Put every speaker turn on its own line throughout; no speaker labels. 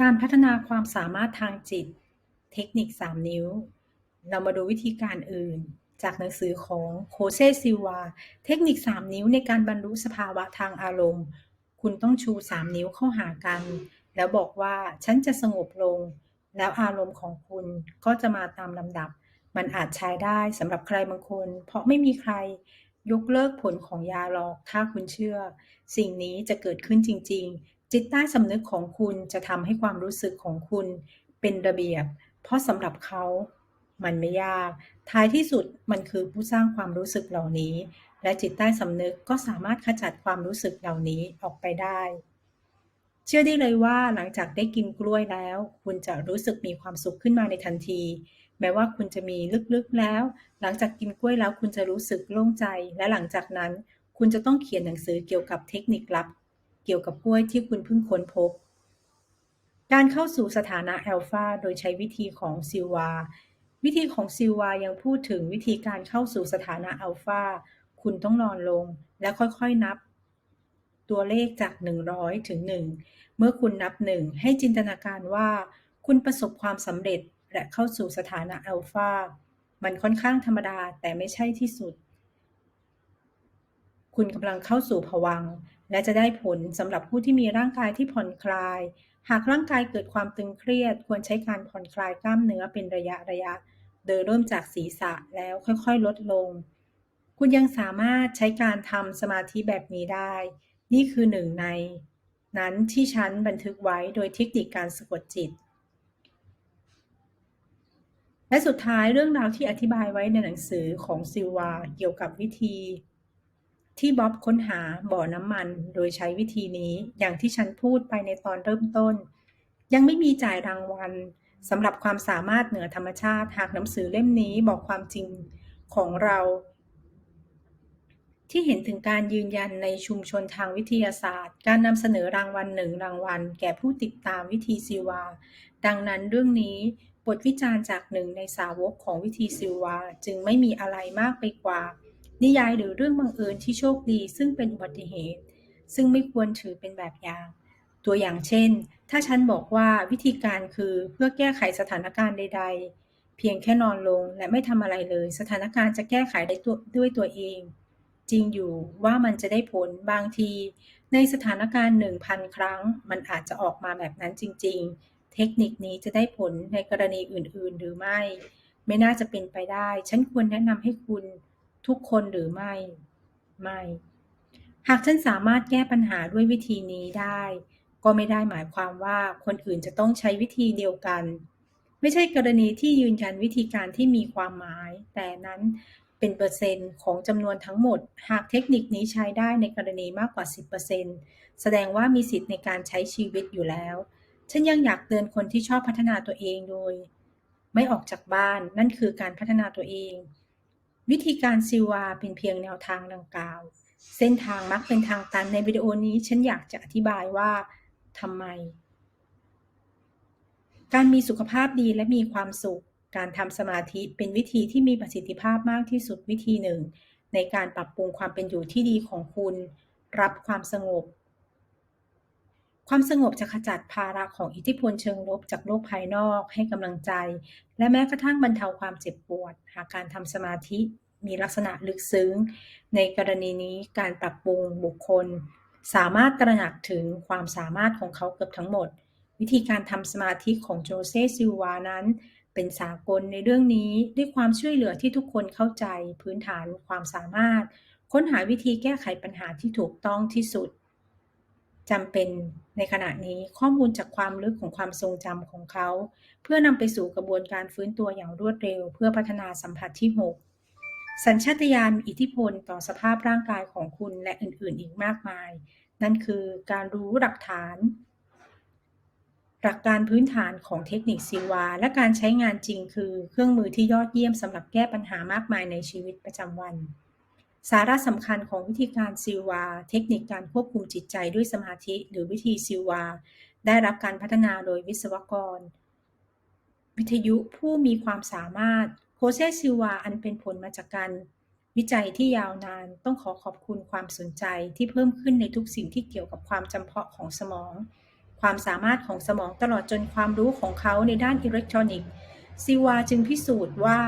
การพัฒนาความสามารถทางจิต เทคนิค 3 นิ้ว เรามาดูวิธีการอื่น จากหนังสือของโคเซซิวา เทคนิค 3 นิ้วในการบรรลุสภาวะทางอารมณ์ คุณต้องชู 3 นิ้วเข้าหากัน แล้วบอกว่าฉันจะสงบลง แล้วอารมณ์ของคุณก็จะมาตามลำดับ มันอาจใช้ได้สำหรับใครบางคน เพราะไม่มีใครยกเลิกผลของยาหรอก ถ้าคุณเชื่อ สิ่งนี้จะเกิดขึ้นจริง ๆ จิตใต้สำนึกของคุณจะทำให้ความรู้สึกของคุณเป็นระเบียบ เพราะสำหรับเขามันไม่ยาก ท้ายที่สุดมันคือผู้สร้างความรู้สึกเหล่านี้ และจิตใต้สำนึกก็สามารถขจัดความรู้สึกเหล่านี้ออกไปได้ เชื่อได้เลยว่าหลังจากได้กินกล้วยแล้ว คุณจะรู้สึกมีความสุขขึ้นมาในทันที แม้ว่าคุณจะมีลึกๆแล้ว หลังจากกินกล้วยแล้วคุณจะรู้สึกโล่งใจ และหลังจากนั้น คุณจะต้องเขียนหนังสือเกี่ยวกับเทคนิคลับ เกี่ยวกับกล้วยที่คุณเพิ่งค้นพบ การเข้าสู่สถานะอัลฟาโดยใช้วิธีของซิลวา วิธีของซิลวายังพูดถึงวิธีการเข้าสู่สถานะอัลฟา คุณต้องนอนลงและค่อยๆนับ ตัวเลขจาก 100 ถึง 1 เมื่อคุณนับ 1 ให้จินตนาการว่า คุณประสบความสำเร็จและเข้าสู่สถานะอัลฟา มันค่อนข้างธรรมดาแต่ไม่ใช่ที่สุด คุณกำลังเข้าสู่ภวัง และจะได้ผลสำหรับผู้ที่มีร่างกายที่ผ่อนคลาย หากร่างกายเกิดความตึงเครียด ควรใช้การผ่อนคลายกล้ามเนื้อเป็นระยะระยะ โดยเริ่มจากศีรษะแล้วค่อยๆ ลดลง คุณยังสามารถใช้การทำสมาธิแบบนี้ได้ นี่คือหนึ่งใน นั้นที่ฉันบันทึกไว้โดยเทคนิคการสะกดจิต และสุดท้ายเรื่องราวที่อธิบายไว้ในหนังสือของซิลวาเกี่ยวกับวิธี ที่บ๊อบค้นหาบ่อน้ำมันโดยใช้วิธีนี้อย่างที่ฉันพูดไปในตอนเริ่มต้น ยังไม่มีจ่ายรางวัลสำหรับความสามารถเหนือธรรมชาติหากหนังสือเล่มนี้บอกความจริงของเรา ที่เห็นถึงการยืนยันในชุมชนทางวิทยาศาสตร์ การนำเสนอรางวัลหนึ่งรางวัล แก่ผู้ติดตามวิธีซิวา ดังนั้นเรื่องนี้บทวิจารณ์จากหนึ่งในสาวกของวิธีซิวา จึงไม่มีอะไรมากไปกว่า นิยายหรือเรื่องบังเอิญที่โชคดีซึ่งเป็นอุบัติเหตุ ซึ่งไม่ควรถือเป็นแบบอย่าง ตัวอย่างเช่น ถ้าฉันบอกว่าวิธีการคือเพื่อแก้ไขสถานการณ์ใด ๆ เพียงแค่นอนลงและไม่ทำอะไรเลย สถานการณ์จะแก้ไขได้ด้วยตัวเอง จริงอยู่ว่ามันจะได้ผลบางที ในสถานการณ์หนึ่งพันครั้ง มันอาจจะออกมาแบบนั้นจริง ๆ เทคนิคนี้จะได้ผลในกรณีอื่น ๆ หรือไม่ ไม่น่าจะเป็นไปได้ ฉันควรแนะนำให้คุณ ทุกคนหรือไม่ ไม่ หากฉันสามารถแก้ปัญหาด้วยวิธีนี้ได้ ก็ไม่ได้หมายความว่าคนอื่นจะต้องใช้วิธีเดียวกัน ไม่ใช่กรณีที่ยืนยันวิธีการที่มีความหมาย แต่นั้นเป็นเปอร์เซ็นต์ของจำนวนทั้งหมด หากเทคนิคนี้ใช้ได้ในกรณีมากกว่า 10%แสดงว่ามีสิทธิ์ในการใช้ชีวิตอยู่แล้ว ฉันยังอยากเตือนคนที่ชอบพัฒนาตัวเองโดย ไม่ออกจากบ้านนั่นคือการพัฒนาตัวเอง วิธีการซิวาเป็นเพียงแนวทางดังกล่าว เส้นทางมักเป็นทางตันในวิดีโอนี้ฉันอยากจะอธิบายว่าทำไม การมีสุขภาพดีและมีความสุข การทำสมาธิเป็นวิธีที่มีประสิทธิภาพมากที่สุดวิธีหนึ่ง ในการปรับปรุงความเป็นอยู่ที่ดีของคุณ รับความสงบ ความสงบจะขจัดภาระของอิทธิพลเชิงลบจากโลกภายนอกให้กำลังใจ และแม้กระทั่งบรรเทาความเจ็บปวด หากการทำสมาธิมีลักษณะลึกซึ้ง ในกรณีนี้การปรับปรุงบุคคล สามารถตระหนักถึงความสามารถของเขาเกือบทั้งหมด วิธีการทำสมาธิของโจเซซิวานั้น เป็นสากลในเรื่องนี้ด้วยความช่วยเหลือที่ทุกคนเข้าใจพื้นฐานความสามารถ ค้นหาวิธีแก้ไขปัญหาที่ถูกต้องที่สุด จำเป็นในขณะนี้ข้อมูลจากความลึกของความทรงจำของเขา เพื่อนำไปสู่กระบวนการฟื้นตัวอย่างรวดเร็ว เพื่อพัฒนาสัมผัสที่ 6 สัญชาตญาณมีอิทธิพลต่อสภาพร่างกายของคุณและอื่นๆ อีกมากมาย นั่นคือการรู้หลักฐาน หลักการพื้นฐานของเทคนิคซิวา และการใช้งานจริงคือเครื่องมือที่ยอดเยี่ยมสำหรับแก้ปัญหามากมายในชีวิตประจำวัน สาระสำคัญของวิธีการซิลวา เทคนิคการควบคุมจิตใจด้วยสมาธิ หรือวิธีซิลวา ได้รับการพัฒนาโดยวิศวกร วิทยุผู้มีความสามารถโคเซซิลวาอันเป็นผลมาจากการวิจัยที่ยาวนานต้องขอขอบคุณความสนใจที่เพิ่มขึ้นในทุกสิ่งที่เกี่ยวกับความจำเพาะของสมอง ความสามารถของสมองตลอดจนความรู้ของเขาในด้านอิเล็กทรอนิกส์ซิวาจึงพิสูจน์ว่า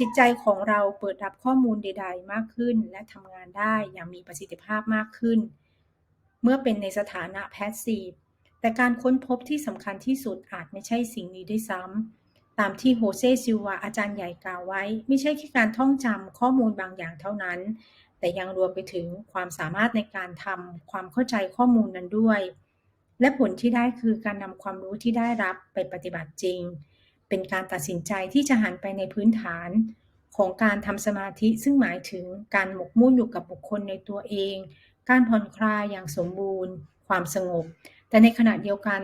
จิตใจของเราเปิดรับข้อมูลใด ๆ มากขึ้น และทำงานได้อย่างมีประสิทธิภาพมากขึ้น เมื่อเป็นในสถานะแพสซีฟแต่การค้นพบที่สำคัญที่สุดอาจไม่ใช่สิ่งนี้ด้วยซ้ำตามที่โฮเซซิวาอาจารย์ใหญ่กล่าวไว้ ไม่ใช่แค่การท่องจำข้อมูลบางอย่างเท่านั้น แต่ยังรวมไปถึงความสามารถในการทำความเข้าใจข้อมูลนั้นด้วย และผลที่ได้คือการนำความรู้ที่ได้รับไปปฏิบัติจริง เป็นการตัดสินใจที่จะหันไปในพื้นฐาน ของการทำสมาธิซึ่งหมายถึงการหมกมุ่นอยู่กับบุคคลในตัวเอง การผ่อนคลายอย่างสมบูรณ์ ความสงบ แต่ในขณะเดียวกัน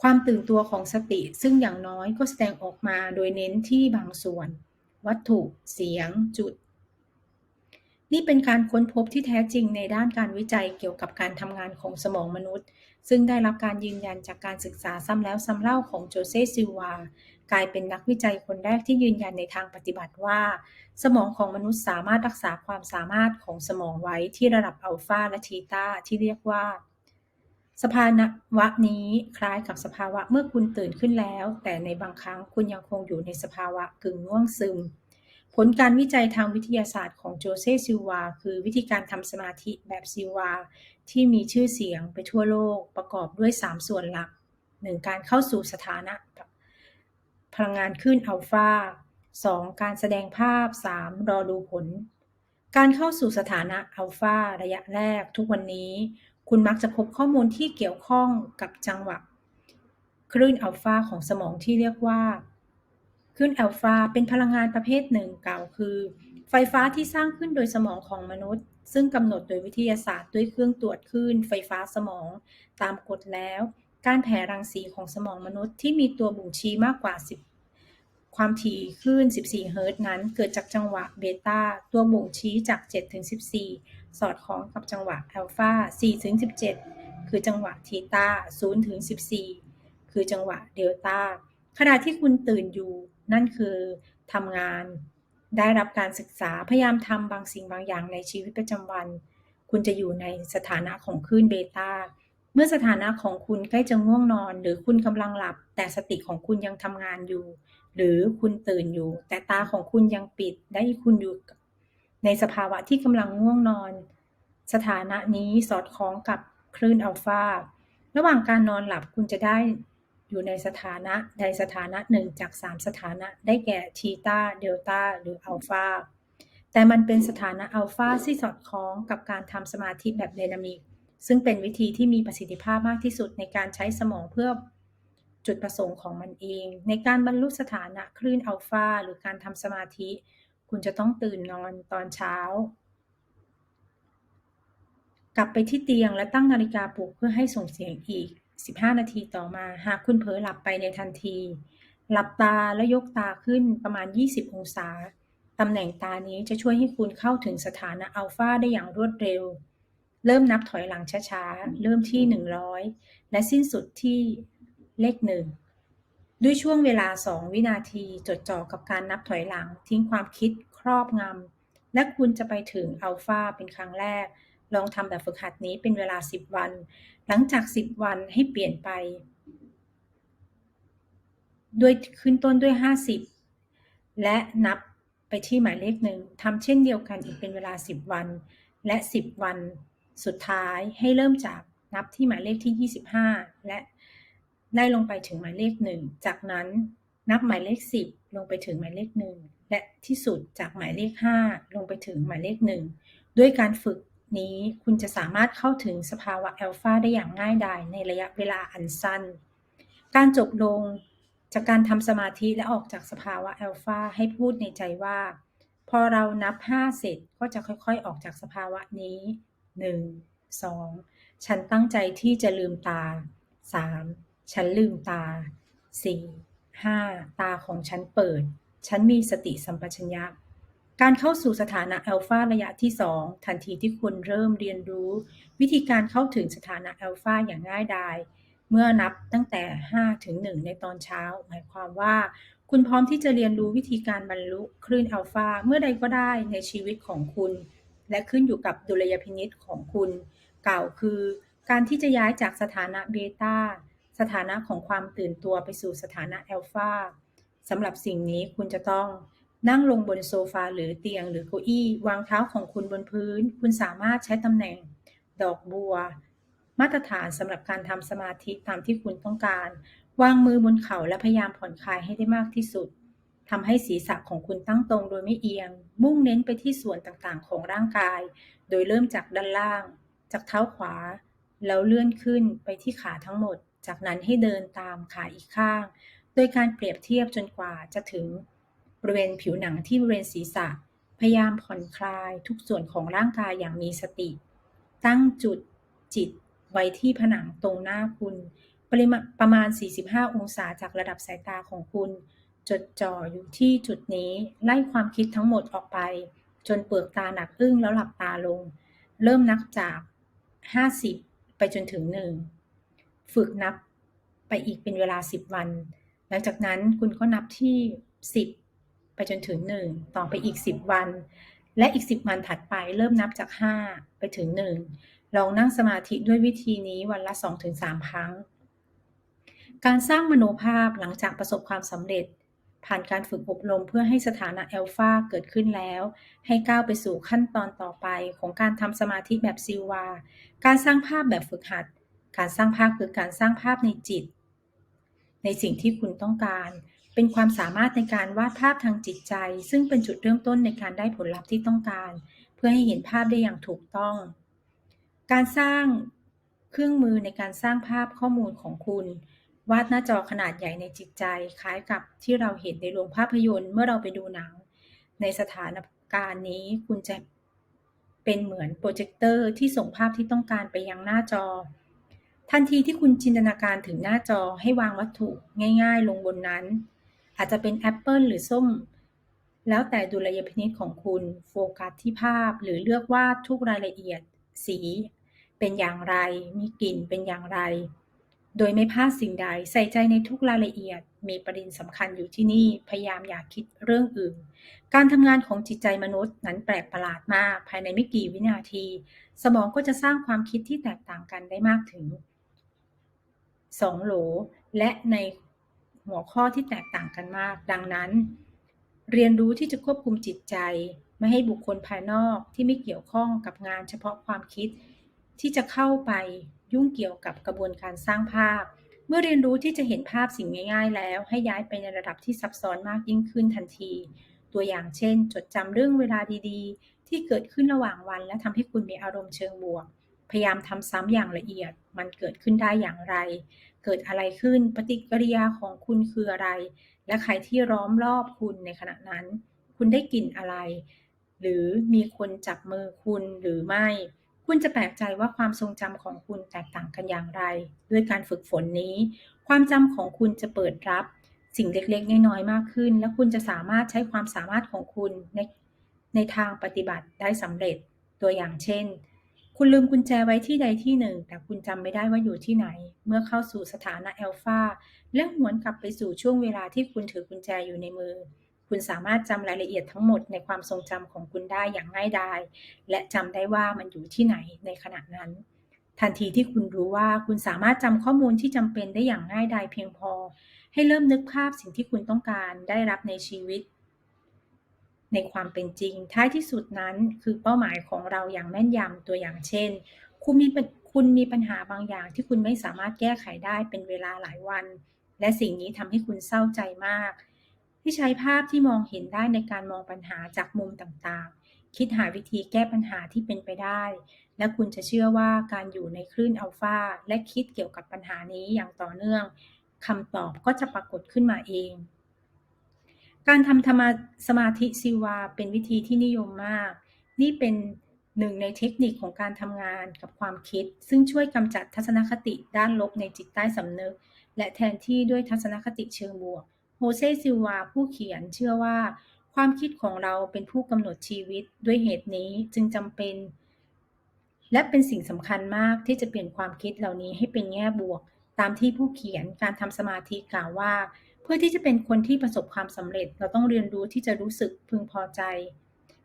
ความตื่นตัวของสติ ซึ่งอย่างน้อยก็แสดงออกมาโดยเน้นที่บางส่วน วัตถุ เสียง จุด นี่เป็นการค้นพบที่แท้จริงในด้านการวิจัยเกี่ยวกับการทำงานของสมองมนุษย์ ซึ่งได้รับการยืนยันจากการศึกษาซ้ำแล้วซ้ำเล่าของโจเซซิวา กลายเป็นนักวิจัยคนแรกที่ยืนยันในทางปฏิบัติว่า สมองของมนุษย์สามารถรักษาความสามารถของสมองไว้ที่ระดับอัลฟาและทีตาที่เรียกว่า สภาวะนี้คล้ายกับสภาวะเมื่อคุณตื่นขึ้นแล้ว แต่ในบางครั้งคุณยังคงอยู่ในสภาวะกึ่งง่วงซึม ผลการวิจัยทางวิทยาศาสตร์ของโจเซซิวา คือวิธีการทำสมาธิแบบซิวา ที่มีชื่อเสียงไปทั่วโลกประกอบด้วย 3 ส่วนหลัก 1. การเข้าสู่สถานะ พลังงานขึ้นอัลฟา 2. การแสดงภาพ 3. รอดูผล การเข้าสู่สถานะอัลฟาระยะแรกทุกวันนี้ คุณมักจะพบข้อมูลที่เกี่ยวข้องกับจังหวะคลื่นอัลฟาของสมองที่เรียกว่าคลื่นอัลฟาเป็นพลังงานประเภทหนึ่งกล่าวคือ ไฟฟ้าที่สร้างขึ้นโดยสมองของมนุษย์ ซึ่งกำหนดโดยวิทยาศาสตร์ด้วยเครื่องตรวจคลื่นไฟฟ้าสมอง ตามกฎแล้ว การแผ่รังสีของสมองมนุษย์ที่มีตัวบ่งชี้มากกว่า 10 ความถี่คลื่น 14 เฮิรตซ์นั้นเกิดจากจังหวะเบต้าตัวบ่งชี้จาก 7 ถึง 14 สอดคล้องกับจังหวะอัลฟา4 ถึง 17 คือจังหวะทีตา0 ถึง 14 คือจังหวะเดลต้าขณะที่คุณตื่นอยู่ นั่นคือทำงาน ได้รับการศึกษาพยายามทำบางสิ่งบางอย่างในชีวิตประจำวัน คุณจะอยู่ในสถานะของคลื่นเบต้าเมื่อสถานะของคุณใกล้จะง่วงนอน หรือคุณกำลังหลับ แต่สติของคุณยังทำงานอยู่ หรือคุณตื่นอยู่ แต่ตาของคุณยังปิดได้คุณอยู่ในสภาวะที่กำลังง่วงนอน สถานะนี้สอดคล้องกับคลื่นอัลฟาระหว่างการนอนหลับคุณจะได้อยู่ในสถานะใดสถานะหนึ่งจาก 3 สถานะได้แก่ทีตาเดลตาหรืออัลฟาแต่มันเป็นสถานะอัลฟาที่สอดคล้องกับการทำสมาธิแบบไดนามิกซึ่งเป็นวิธีที่มีประสิทธิภาพมากที่สุดในการใช้สมองเพื่อ จุดประสงค์ของมันเอง ในการบรรลุสถานะคลื่นอัลฟาหรือการทำสมาธิ คุณจะต้องตื่นนอนตอนเช้า กลับไปที่เตียงและตั้งนาฬิกาปลุกเพื่อให้ส่งเสียงอีก 15 นาทีต่อมา หากคุณเผลอหลับไปในทันที หลับตาและยกตาขึ้นประมาณ 20 องศาตำแหน่งตานี้จะช่วยให้คุณเข้าถึงสถานะอัลฟาได้อย่างรวดเร็ว เริ่มนับถอยหลังช้าๆ เริ่มที่ 100 และสิ้นสุดที่ เลขหนึ่งด้วยช่วงเวลา2วินาทีจดจ่อกับการนับถอยหลัง ทิ้งความคิดครอบงำและคุณจะไปถึงอัลฟาเป็นครั้งแรก ลองทำแบบฝึกหัดนี้เป็นเวลา 10 วัน หลังจาก 10 วันให้เปลี่ยนไปด้วยขึ้นต้นด้วย 50 และนับไปที่หมายเลขหนึ่งทำเช่นเดียวกันอีกเป็นเวลา 10 วัน และ 10 วันสุดท้ายให้เริ่มจากนับที่หมายเลขที่ 25 และ ได้ลงไปถึงหมายเลขหนึ่งจากนั้นนับหมายเลข10ลงไปถึงหมายเลขหนึ่งและที่สุดจากหมายเลข5ลงไปถึงหมายเลขหนึ่งด้วยการฝึกนี้คุณจะสามารถเข้าถึงสภาวะอัลฟาได้อย่างง่ายดายในระยะเวลาอันสั้น การจบลงจากการทำสมาธิและออกจากสภาวะอัลฟาให้พูดในใจว่า พอเรานับ 5 เสร็จก็จะค่อยๆ ออกจากสภาวะนี้ 1 2 ฉันตั้งใจที่จะลืมตา 3. ฉันลืมตา 4. 5. ตาของฉันเปิด ฉันมีสติสัมปชัญญะ การเข้าสู่สถานะอัลฟาระยะที่ 2 ทันทีที่คุณเริ่มเรียนรู้ วิธีการเข้าถึงสถานะอัลฟาอย่างง่ายดาย เมื่อนับตั้งแต่ 5 ถึง 1 ในตอนเช้า หมายความว่า คุณพร้อมที่จะเรียนรู้วิธีการบรรลุคลื่นอัลฟาเมื่อใดก็ได้ในชีวิตของคุณ และขึ้นอยู่กับดุลยพินิษของคุณ กล่าวคือ การที่จะย้ายจากสถานะเบต้า สถานะของความตื่นตัวไปสู่สถานะอัลฟาสำหรับสิ่งนี้คุณจะต้องนั่งลงบนโซฟาหรือเตียงหรือเก้าอี้ วางเท้าของคุณบนพื้น คุณสามารถใช้ตำแหน่ง ดอกบัว มาตรฐานสำหรับการทำสมาธิตามที่คุณต้องการ วางมือบนเข่าและพยายามผ่อนคลายให้ได้มากที่สุดทำให้ศีรษะของคุณตั้งตรงโดยไม่เอียง มุ่งเน้นไปที่ส่วนต่างๆ ของร่างกาย โดยเริ่มจากด้านล่าง จากเท้าขวา แล้วเลื่อนขึ้นไปที่ขาทั้งหมด จากนั้นให้เดินตามขาอีกข้าง โดยการเปรียบเทียบจนกว่าจะถึงบริเวณผิวหนังที่บริเวณศีรษะ พยายามผ่อนคลายทุกส่วนของร่างกายอย่างมีสติ ตั้งจุดจิตไว้ที่ผนังตรงหน้าคุณ ปริมาณประมาณ 45 องศาจากระดับสายตาของคุณ จดจ่ออยู่ที่จุดนี้ ไล่ความคิดทั้งหมดออกไป จนเปลือกตาหนักอึ้งแล้วหลับตาลง เริ่มนับจาก 50 ไปจนถึง 1 ฝึกนับไปอีกเป็นเวลา 10 วัน หลังจากนั้นคุณก็นับที่ 10 ไปจนถึง 1 ต่อไปอีก 10 วัน และอีก 10 วันถัดไปเริ่มนับจาก 5 ไปถึง 1 ลองนั่งสมาธิด้วยวิธีนี้วันละ 2-3 ครั้ง การสร้างมโนภาพหลังจากประสบความสำเร็จ ผ่านการฝึกอบรมเพื่อให้สถานะอัลฟาเกิดขึ้นแล้ว ให้ก้าวไปสู่ขั้นตอนต่อไปของการทำสมาธิแบบซิวา การสร้างภาพแบบฝึกหัด การสร้างภาพคือการสร้างภาพในจิต ในสิ่งที่คุณต้องการ เป็นความสามารถในการวาดภาพทางจิตใจ ซึ่งเป็นจุดเริ่มต้นในการได้ผลลัพธ์ที่ต้องการ เพื่อให้เห็นภาพได้อย่างถูกต้อง การสร้างเครื่องมือในการสร้างภาพข้อมูลของคุณ วาดหน้าจอขนาดใหญ่ในจิตใจ คล้ายกับที่เราเห็นในโรงภาพยนตร์เมื่อเราไปดูหนัง ในสถานการณ์นี้คุณจะเป็นเหมือนโปรเจคเตอร์ที่ส่งภาพที่ต้องการไปยังหน้าจอ ทันทีที่คุณจินตนาการถึงหน้าจอให้วางวัตถุง่ายๆ ลงบนนั้น อาจจะเป็นแอปเปิลหรือส้ม แล้วแต่ดุลยพินิจของคุณโฟกัสที่ภาพหรือเลือกวาดทุกรายละเอียด สี เป็นอย่างไร มีกลิ่นเป็นอย่างไร โดยไม่พลาดสิ่งใดใส่ใจในทุกรายละเอียด มีประเด็นสำคัญอยู่ที่นี่พยายามอย่าคิดเรื่องอื่น การทำงานของจิตใจมนุษย์นั้นแปลกประหลาดมาก ภายในไม่กี่วินาที สมองก็จะสร้างความคิดที่แตกต่างกันได้มากถึง 2 โหล และในหัวข้อที่แตกต่างกันมาก ดังนั้น เรียนรู้ที่จะควบคุมจิตใจ ไม่ให้บุคคลภายนอกที่ไม่เกี่ยวข้องกับงานเฉพาะความคิด ที่จะเข้าไปยุ่งเกี่ยวกับกระบวนการสร้างภาพ เมื่อเรียนรู้ที่จะเห็นภาพสิ่งง่าย ๆ แล้ว ให้ย้ายไปในระดับที่ซับซ้อนมากยิ่งขึ้นทันที ตัวอย่างเช่น จดจำเรื่องเวลาดี ๆ ที่เกิดขึ้นระหว่างวัน และทำให้คุณมีอารมณ์เชิงบวก พยายามทำซ้ำอย่างละเอียด มันเกิดขึ้นได้อย่างไร เกิดอะไรขึ้น ปฏิกิริยาของคุณคืออะไร และใครที่ล้อมรอบคุณในขณะนั้น คุณได้กลิ่นอะไร หรือมีคนจับมือคุณหรือไม่ คุณจะแปลกใจว่าความทรงจำของคุณแตกต่างกันอย่างไร ด้วยการฝึกฝนนี้ ความจำของคุณจะเปิดรับ สิ่งเล็กๆ น้อยๆ มากขึ้น และคุณจะสามารถใช้ความสามารถของคุณในในทางปฏิบัติได้สำเร็จ ตัวอย่างเช่น คุณลืมกุญแจไว้ที่ใดที่หนึ่ง แต่คุณจำไม่ได้ว่าอยู่ที่ไหน เมื่อเข้าสู่สถานะอัลฟาและหวนกลับไปสู่ช่วงเวลาที่คุณถือกุญแจอยู่ในมือ คุณสามารถจำรายละเอียดทั้งหมดในความทรงจำของคุณได้อย่างง่ายดาย และจำได้ว่ามันอยู่ที่ไหนในขณะนั้น ทันทีที่คุณรู้ว่าคุณสามารถจำข้อมูลที่จำเป็นได้อย่างง่ายดายเพียงพอ ให้เริ่มนึกภาพสิ่งที่คุณต้องการได้รับในชีวิต ในความเป็นจริง ท้ายที่สุดนั้นคือเป้าหมายของเราอย่างแม่นยำตัวอย่างเช่น คุณมีคุณมีปัญหาบางอย่างที่คุณไม่สามารถแก้ไขได้เป็นเวลาหลายวัน และสิ่งนี้ทำให้คุณเศร้าใจมาก ที่ใช้ภาพที่มองเห็นได้ในการมองปัญหาจากมุมต่างๆ คิดหาวิธีแก้ปัญหาที่เป็นไปได้ และคุณจะเชื่อว่าการอยู่ในคลื่นอัลฟาและคิดเกี่ยวกับปัญหานี้อย่างต่อเนื่องคำตอบก็จะปรากฏขึ้นมาเอง การทำธรรมสมาธิซิวาเป็นวิธีที่นิยมมาก นี่เป็นหนึ่งในเทคนิคของการทำงานกับความคิด ซึ่งช่วยกำจัดทัศนคติด้านลบในจิตใต้สำนึก และแทนที่ด้วยทัศนคติเชิงบวก โฮเซซิวาผู้เขียนเชื่อว่า ความคิดของเราเป็นผู้กำหนดชีวิตด้วยเหตุนี้จึงจำเป็น และเป็นสิ่งสำคัญมากที่จะเปลี่ยนความคิดเหล่านี้ให้เป็นแง่บวก ตามที่ผู้เขียนการทำสมาธิกล่าวว่า พื่อที่จะเป็นคนที่ประสบความสำเร็จ เราต้องเรียนรู้ที่จะรู้สึกพึงพอใจ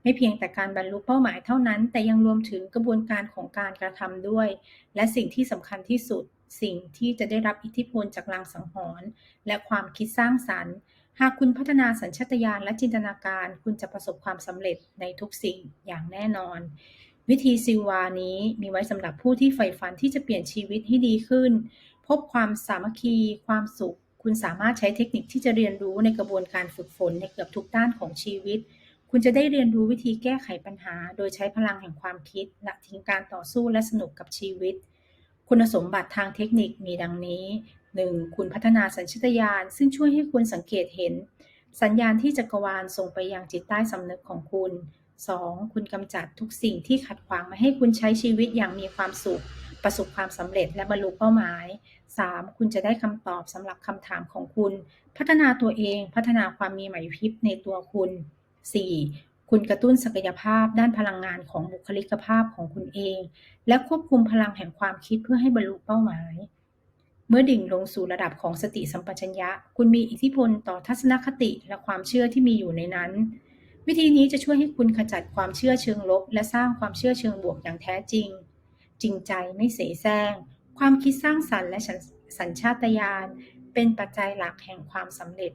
ไม่เพียงแต่การบรรลุเป้าหมายเท่านั้น แต่ยังรวมถึงกระบวนการของการกระทำด้วย และสิ่งที่สำคัญที่สุด สิ่งที่จะได้รับอิทธิพลจากลางสังหรณ์และความคิดสร้างสรรค์หากคุณพัฒนาสัญชาตญาณและจินตนาการ คุณจะประสบความสำเร็จในทุกสิ่งอย่างแน่นอน วิธีซิวานี้มีไว้สำหรับผู้ที่ใฝ่ฝันที่จะเปลี่ยนชีวิตให้ดีขึ้น พบความสามัคคี ความสุข คุณสามารถใช้เทคนิคที่จะเรียนรู้ในกระบวนการฝึกฝนในเกือบทุกด้านของชีวิต คุณจะได้เรียนรู้วิธีแก้ไขปัญหา โดยใช้พลังแห่งความคิดและทิ้งการต่อสู้และสนุกกับชีวิต คุณสมบัติทางเทคนิคมีดังนี้ 1. คุณพัฒนาสัญชาตญาณซึ่งช่วยให้คุณสังเกตเห็น สัญญาณที่จักรวาลส่งไปยังจิตใต้สำนึกของคุณ 2. คุณกำจัดทุกสิ่งที่ขัดขวางม่ให้คุณใช้ชีวิตอย่างมีความสุข ประสบความสำเร็จและบรรลุเป้าหมาย 3. คุณจะได้คำตอบสำหรับคำถามของคุณ พัฒนาตัวเอง พัฒนาความมีไหวพริบในตัวคุณ 4. คุณกระตุ้นศักยภาพด้านพลังงานของบุคลิกภาพของคุณเอง และควบคุมพลังแห่งความคิดเพื่อให้บรรลุเป้าหมาย เมื่อดิ่งลงสู่ระดับของสติสัมปชัญญะ คุณมีอิทธิพลต่อทัศนคติและความเชื่อที่มีอยู่ในนั้นวิธีนี้จะช่วยให้คุณขจัดความเชื่อเชิงลบ และสร้างความเชื่อเชิงบวกอย่างแท้จริง จริงใจไม่เสแสร้ง ความคิดสร้างสรรค์และสัญชาตญาณเป็นปัจจัยหลักแห่งความสำเร็จ